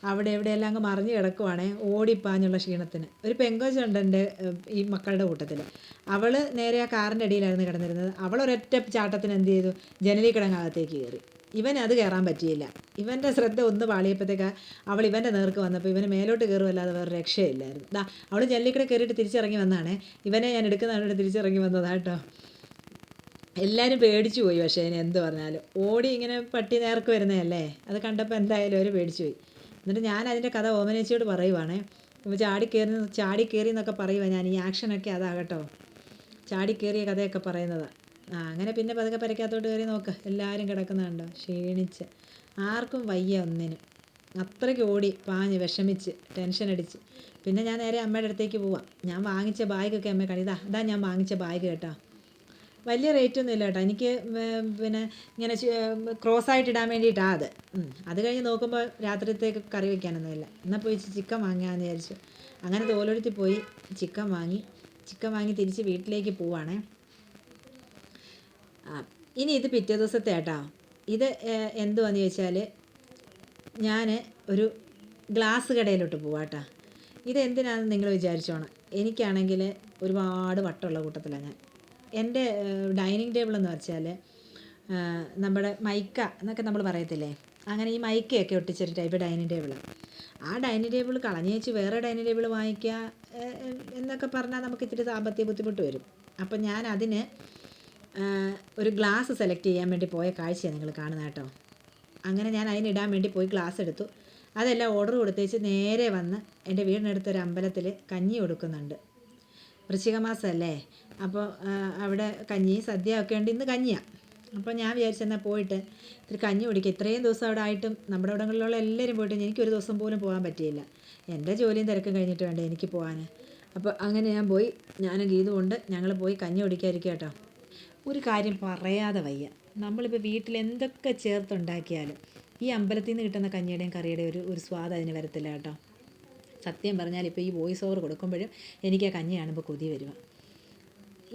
Speaker 1: അവിടെ എവിടെയെല്ലാം അങ്ങ് മറിഞ്ഞ് കിടക്കുവാണേ ഓടിപ്പാഞ്ഞുള്ള ക്ഷീണത്തിന്. ഒരു പെങ്കോച്ചുണ്ട് എന്റെ ഈ മക്കളുടെ കൂട്ടത്തിൽ. അവൾ നേരെ ആ കാറിന്റെ അടിയിലായിരുന്നു കിടന്നിരുന്നത്. അവൾ ഒരൊറ്റ ചാട്ടത്തിന് എന്ത് ചെയ്തു? ജനലി കിടങ്ങാകത്തേക്ക് കയറി. ഇവന് അത് കയറാൻ പറ്റിയില്ല. ഇവന്റെ ശ്രദ്ധ ഒന്ന് പാളിയപ്പോഴത്തേക്ക് അവൾ ഇവന്റെ നേർക്ക് വന്നപ്പോൾ ഇവന് മേലോട്ട് കയറുമല്ലാതെ വേറെ രക്ഷയില്ലായിരുന്നു. ദാ അവൾ ജനലിക്കിടെ കയറിയിട്ട് തിരിച്ചിറങ്ങി വന്നതാണേ ഇവനെ ഞാൻ എടുക്കുന്നതാണ് തിരിച്ചിറങ്ങി വന്നതാണ് കേട്ടോ. എല്ലാവരും പേടിച്ചു പോയി പക്ഷേ അതിന് എന്ത് പറഞ്ഞാലും. ഓടി ഇങ്ങനെ പട്ടി നേർക്ക് വരുന്നതല്ലേ? അത് കണ്ടപ്പോൾ എന്തായാലും അവർ പേടിച്ചു പോയി. എന്നിട്ട് ഞാൻ അതിന്റെ കഥ ഓമനേച്ചിയോട് പറയുവാണേ. ഇപ്പോൾ ചാടി കയറി ചാടി കയറി എന്നൊക്കെ പറയുവാ ഞാൻ ഈ ആക്ഷനൊക്കെ ഒക്കെ കേട്ടോ ചാടി കയറിയ കഥയൊക്കെ പറയുന്നത്. ആ അങ്ങനെ പിന്നെ പതുക്കെ പരക്കകത്തോട്ട് കയറി നോക്ക്. എല്ലാവരും കിടക്കുന്നുണ്ടോ ക്ഷീണിച്ച്. ആർക്കും വയ്യ ഒന്നിനും. അത്രയ്ക്ക് ഓടി പാഞ്ഞ് വിഷമിച്ച് ടെൻഷൻ അടിച്ച്. പിന്നെ ഞാൻ നേരെ അമ്മയുടെ അടുത്തേക്ക് പോവാം. ഞാൻ വാങ്ങിച്ച ബാഗൊക്കെ അമ്മ കണി ഇതാ ഇതാ ഞാൻ വാങ്ങിച്ച ബാഗ് കേട്ടോ. വലിയ റേറ്റ് ഒന്നും ഇല്ല കേട്ടോ. എനിക്ക് പിന്നെ ഇങ്ങനെ ക്രോസ് ആയിട്ട് ഇടാൻ വേണ്ടിയിട്ടാണ് അത്. അത് കഴിഞ്ഞ് നോക്കുമ്പോൾ രാത്രിത്തേക്ക് കറി വയ്ക്കാനൊന്നുമില്ല എന്നാൽ പോയി ചിക്കൻ വാങ്ങാമെന്ന് വിചാരിച്ചു. അങ്ങനെ തോലെടുത്ത് പോയി ചിക്കൻ വാങ്ങി. ചിക്കൻ വാങ്ങി തിരിച്ച് വീട്ടിലേക്ക് പോവാണേ. ഇനി ഇത് പിറ്റേ ദിവസത്തെ കേട്ടോ ഇത് എന്തുവാന്ന് ചോദിച്ചാൽ ഞാൻ ഒരു ഗ്ലാസ് കടയിലോട്ട് പോവാട്ടാ. ഇത് എന്തിനാണെന്ന് നിങ്ങൾ വിചാരിച്ചോണം. എനിക്കാണെങ്കിൽ ഒരുപാട് വട്ടമുള്ള കൂട്ടത്തിലാണ് ഞാൻ. എന്റെ ഡൈനിങ് ടേബിൾ എന്ന് വെച്ചാൽ നമ്മുടെ മൈക്ക എന്നൊക്കെ നമ്മൾ പറയത്തില്ലേ? അങ്ങനെ ഈ മൈക്കയൊക്കെ ഒട്ടിച്ചൊരു ടൈപ്പ് ഡൈനിങ് ടേബിൾ ആ ഡൈനിങ് ടേബിൾ കളഞ്ഞു വെച്ച് വേറെ ഡൈനിങ് ടേബിൾ വാങ്ങിക്കുക എന്നൊക്കെ പറഞ്ഞാൽ നമുക്ക് ഇത്തിരി സാമ്പത്തിക ബുദ്ധിമുട്ട് വരും. അപ്പം ഞാൻ അതിന് ഒരു ഗ്ലാസ് സെലക്ട് ചെയ്യാൻ വേണ്ടി പോയ കാഴ്ചയാണ് നിങ്ങൾ കാണുന്നത് കേട്ടോ. അങ്ങനെ ഞാൻ അതിനിടാൻ വേണ്ടി പോയി ഗ്ലാസ് എടുത്തു. അതെല്ലാം ഓർഡർ കൊടുത്തേച്ച് നേരെ വന്ന് എന്റെ വീടിനടുത്തൊരു അമ്പലത്തിൽ കഞ്ഞി കൊടുക്കുന്നുണ്ട്. വൃശ്ചിക മാസമല്ലേ അപ്പോൾ അവിടെ കഞ്ഞി സദ്യ ഒക്കെ ഉണ്ട്. ഇന്ന് കഞ്ഞിയാണ് അപ്പോൾ ഞാൻ വിചാരിച്ചെന്നാൽ പോയിട്ട് ഇത്തിരി കഞ്ഞി കുടിക്കുക ഇത്രയും ദിവസം അവിടെ ആയിട്ടും നമ്മുടെ ഇവിടങ്ങളിലുള്ള എല്ലാവരും പോയിട്ട് എനിക്കൊരു ദിവസം പോലും പോകാൻ പറ്റിയില്ല. എന്റെ ജോലിയും തിരക്കും കഴിഞ്ഞിട്ട് വേണ്ടേ എനിക്ക് പോകാൻ അപ്പോൾ അങ്ങനെ ഞാൻ പോയി. ഞാനും ഗീതുകൊണ്ട് ഞങ്ങൾ പോയി കഞ്ഞി കുടിക്കാതിരിക്കുക കേട്ടോ. ഒരു കാര്യം പറയാതെ വയ്യ. നമ്മളിപ്പോൾ വീട്ടിൽ എന്തൊക്കെ ചേർത്തുണ്ടാക്കിയാലും ഈ അമ്പലത്തിൽ നിന്ന് കിട്ടുന്ന കഞ്ഞിയുടെയും കറിയുടെയും ഒരു ഒരു സ്വാദ് അതിന് വരത്തില്ല കേട്ടോ. സത്യം പറഞ്ഞാൽ ഇപ്പോൾ ഈ വോയിസ് ഓവർ കൊടുക്കുമ്പോഴും എനിക്ക് ആ കഞ്ഞി കാണുമ്പോൾ കൊതി വരിക.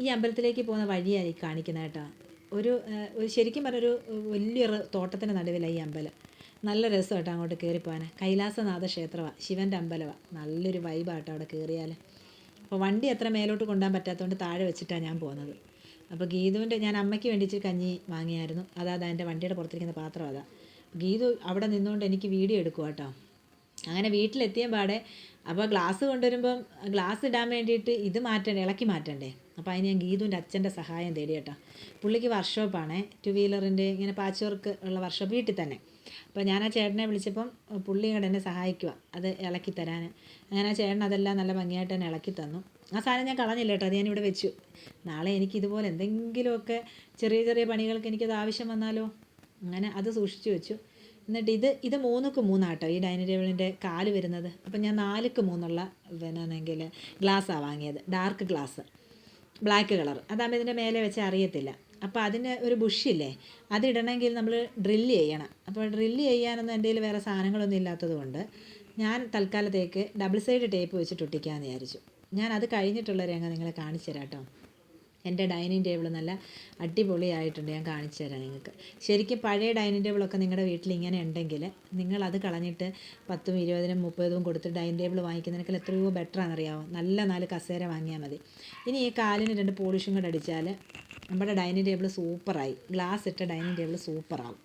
Speaker 1: ഈ അമ്പലത്തിലേക്ക് പോകുന്ന വഴിയായി കാണിക്കുന്ന കേട്ടോ. ഒരു ഒരു ശരിക്കും പറഞ്ഞൊരു വലിയൊരു തോട്ടത്തിന്റെ നടുവിലാണ് ഈ അമ്പലം. നല്ല രസം കേട്ടോ അങ്ങോട്ട് കയറിപ്പോകാൻ കൈലാസനാഥ ക്ഷേത്രമാണ് ശിവന്റെ അമ്പലമാണ് നല്ലൊരു വൈബാട്ടോ അവിടെ കയറിയാൽ അപ്പോൾ വണ്ടി അത്ര മേലോട്ട് കൊണ്ടുപോകാൻ പറ്റാത്തതുകൊണ്ട് താഴെ വെച്ചിട്ടാണ് ഞാൻ പോകുന്നത്. അപ്പോൾ ഗീതുവിന്റെ ഞാൻ അമ്മയ്ക്ക് വേണ്ടിയിട്ട് കഞ്ഞി വാങ്ങിയായിരുന്നു. അതാ അതാ എന്റെ വണ്ടിയുടെ പുറത്തിരിക്കുന്ന പാത്രം അതാ. ഗീതു അവിടെ നിന്നുകൊണ്ട് എനിക്ക് വീഡിയോ എടുക്കുക കേട്ടോ. അങ്ങനെ വീട്ടിലെത്തിയ പാടെ അപ്പോൾ ഗ്ലാസ് കൊണ്ടുവരുമ്പം ഗ്ലാസ് ഇടാൻ വേണ്ടിയിട്ട് ഇത് മാറ്റണ്ടേ ഇളക്കി മാറ്റണ്ടേ? അപ്പോൾ അതിന് ഞാൻ ഗീതുവിന്റെ അച്ഛന്റെ സഹായം തേടി കേട്ടോ. പുള്ളിക്ക് വർക്ക്ഷോപ്പാണേ ടു വീലറിന്റെ ഇങ്ങനെ പാച്ച് വർക്ക് ഉള്ള വർക്ക്ഷോപ്പ് വീട്ടിൽ തന്നെ. അപ്പോൾ ഞാൻ ആ ചേട്ടനെ വിളിച്ചപ്പം പുള്ളി ഇങ്ങോട്ട് എന്നെ സഹായിക്കുക അത് ഇളക്കി തരാൻ അങ്ങനെ ആ ചേട്ടൻ അതെല്ലാം നല്ല ഭംഗിയായിട്ട് തന്നെ ഇളക്കി തന്നു. ആ സാധനം ഞാൻ കളഞ്ഞില്ല കേട്ടോ അത് ഞാനിവിടെ വെച്ചു. നാളെ എനിക്ക് ഇതുപോലെ എന്തെങ്കിലുമൊക്കെ ചെറിയ ചെറിയ പണികൾക്ക് എനിക്കത് ആവശ്യം വന്നാലോ? അങ്ങനെ അത് സൂക്ഷിച്ചു വെച്ചു. എന്നിട്ട് ഇത് ഇത് മൂന്നുക്ക് മൂന്നാട്ടോ. ഈ ഡൈനിങ് ടേബിളിന്റെ കാൽ വരുന്നത്. അപ്പം ഞാൻ നാലുക്ക് മൂന്നുള്ള പിന്നെ ഗ്ലാസ്സാണ് വാങ്ങിയത്. Dark glass. Black colour. അതാകുമ്പോൾ ഇതിന്റെ മേലെ വെച്ച് അറിയത്തില്ല. അപ്പോൾ അതിന് ഒരു ബുഷില്ലേ അതിടണമെങ്കിൽ നമ്മൾ ഡ്രില്ല് ചെയ്യണം. അപ്പോൾ ഡ്രില്ല് ചെയ്യാനൊന്നും എന്റെ വേറെ സാധനങ്ങളൊന്നും ഇല്ലാത്തത് കൊണ്ട് ഞാൻ തൽക്കാലത്തേക്ക് ഡബിൾ സൈഡ് ടേപ്പ് വെച്ചിട്ട് ഒട്ടിക്കാമെന്ന് വിചാരിച്ചു. ഞാൻ അത് കഴിഞ്ഞിട്ടുള്ള രംഗം നിങ്ങളെ കാണിച്ചു തരാം കേട്ടോ. എന്റെ ഡൈനിങ് ടേബിൾ നല്ല അടിപൊളിയായിട്ടുണ്ട് ഞാൻ കാണിച്ചു തരാം നിങ്ങൾക്ക്. ശരിക്കും പഴയ ഡൈനിങ് ടേബിളൊക്കെ നിങ്ങളുടെ വീട്ടിൽ ഇങ്ങനെ ഉണ്ടെങ്കിൽ നിങ്ങൾ അത് കളഞ്ഞിട്ട് പത്തും ഇരുപതിനും മുപ്പതും കൊടുത്ത് ഡൈനിങ് ടേബിൾ വാങ്ങിക്കുന്നതിനേക്കാൾ എത്രയോ ബെറ്റർ ആണെന്നറിയാമോ നല്ല നാല് കസേര വാങ്ങിയാൽ മതി. ഇനി ഈ കാലിന് രണ്ട് പോളിഷും കൂടെ അടിച്ചാൽ നമ്മുടെ ഡൈനിങ് ടേബിൾ സൂപ്പറായി. ഗ്ലാസ് ഇട്ട ഡൈനിങ് ടേബിൾ സൂപ്പറാവും.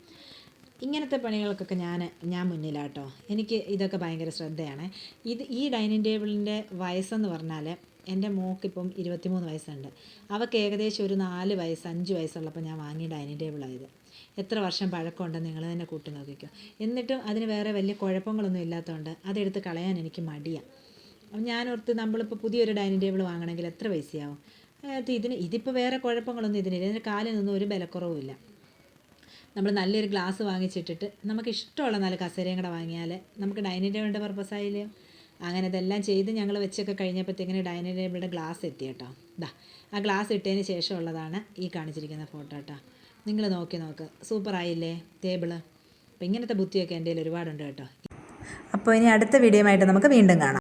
Speaker 1: ഇങ്ങനത്തെ പണികൾക്കൊക്കെ ഞാൻ ഞാൻ മുന്നിലാട്ടോ. എനിക്ക് ഇതൊക്കെ ഭയങ്കര ശ്രദ്ധയാണ്. ഇത് ഈ ഡൈനിങ് ടേബിളിന്റെ വയസ്സെന്ന് പറഞ്ഞാൽ എന്റെ മോക്കിപ്പം ഇരുപത്തിമൂന്ന് വയസ്സുണ്ട്. അവൾക്ക് ഏകദേശം ഒരു നാല് വയസ്സ് അഞ്ച് വയസ്സുള്ളപ്പോൾ ഞാൻ വാങ്ങിയ ഡൈനിങ് ടേബിളായത് എത്ര വർഷം പഴക്കമുണ്ടെന്ന് നിങ്ങൾ തന്നെ കൂട്ടി നോക്കിക്കോ. എന്നിട്ടും അതിന് വേറെ വലിയ കുഴപ്പങ്ങളൊന്നും ഇല്ലാത്തതുകൊണ്ട് അതെടുത്ത് കളയാൻ എനിക്ക് മടിയാണ് അപ്പം ഞാനോർത്ത് നമ്മളിപ്പോൾ പുതിയൊരു ഡൈനിങ് ടേബിൾ വാങ്ങണമെങ്കിൽ എത്ര പൈസയാവും? അത് ഇതിന് ഇതിപ്പോൾ വേറെ കുഴപ്പങ്ങളൊന്നും ഇതിനില്ല. ഇതിന്റെ കാലിൽ നിന്നും ഒരു ബലക്കുറവുമില്ല നമ്മൾ നല്ലൊരു ഗ്ലാസ് വാങ്ങിച്ചിട്ടിട്ട് നമുക്ക് ഇഷ്ടമുള്ള നല്ല കസേരയും കൂടെ വാങ്ങിയാൽ നമുക്ക് ഡൈനിങ് ടേബിളിന്റെ പർപ്പസായാലും അങ്ങനെ ഇതെല്ലാം ചെയ്ത് ഞങ്ങൾ വെച്ചൊക്കെ കഴിഞ്ഞപ്പോഴത്തേക്കിന് ഡൈനിങ് ടേബിളിന്റെ ഗ്ലാസ് എത്തി കേട്ടോ. ഇതാ ആ ഗ്ലാസ് ഇട്ടതിന് ശേഷമുള്ളതാണ് ഈ കാണിച്ചിരിക്കുന്ന ഫോട്ടോ കേട്ടോ. നിങ്ങൾ നോക്കി നോക്ക് സൂപ്പറായില്ലേ ടേബിൾ? അപ്പോൾ ഇങ്ങനത്തെ ബുദ്ധിയൊക്കെ എന്റെ കയ്യിൽ ഒരുപാടുണ്ട് കേട്ടോ. അപ്പോൾ ഇനി അടുത്ത വീഡിയോ ആയിട്ട് നമുക്ക് വീണ്ടും കാണാം.